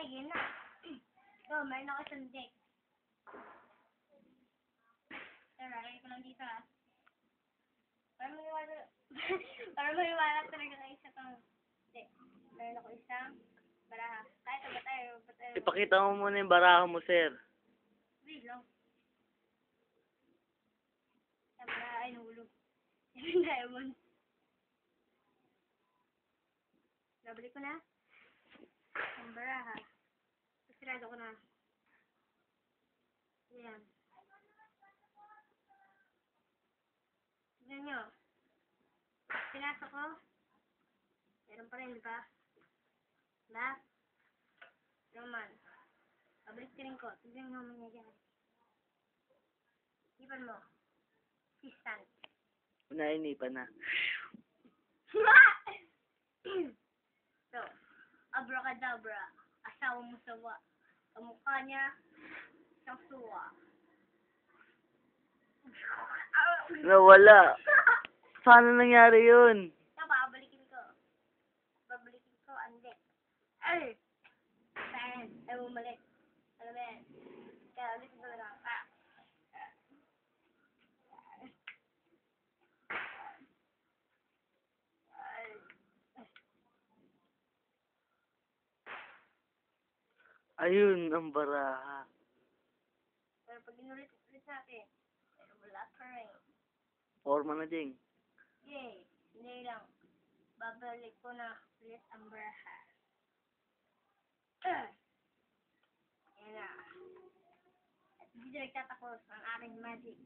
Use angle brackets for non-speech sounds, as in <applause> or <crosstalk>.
Okay, yun na. So, meron ako isang deck. Tara, lagay ko lang dito ah. Para maniwala, <laughs> para maniwala talaga kayo sa pang deck. Meron ako isang baraha. Kahit ba tayo, ba tayo? Ipakita mo muna yung baraha mo, sir. Wait lang. Sa baraha ay nahulog. <laughs> Yung diamond. Nabalik ko na. Ang baraha. Sirado ko na. Ayan. Tignan nyo. Pinasok ko. Meron pa rin, di ba? Diba? Naman. Pabalik ka rin ko. Tignan mo naman niya dyan. Ipan mo. Assistant. Nainipan na. <laughs> so, abracadabra. Asawa mo sawa. Kamukha niya, siyang suwa. Nawala. Paano nangyari yun? Ito, babalikin ko. Babalikin ko, andi. Ay! Saan? Ay, bumalik. Alam mo yan. Kaya ulit ko lang. Ah. Ay. Ayun, ang baraha. Pero pag inulit-ulit natin, wala pa rin. Forma na, Jing. Yay! Hindi lang. Babalik ko na ulit ang baraha. <clears throat> Ah! Yan na. At dito nagtatapos ang aking magic.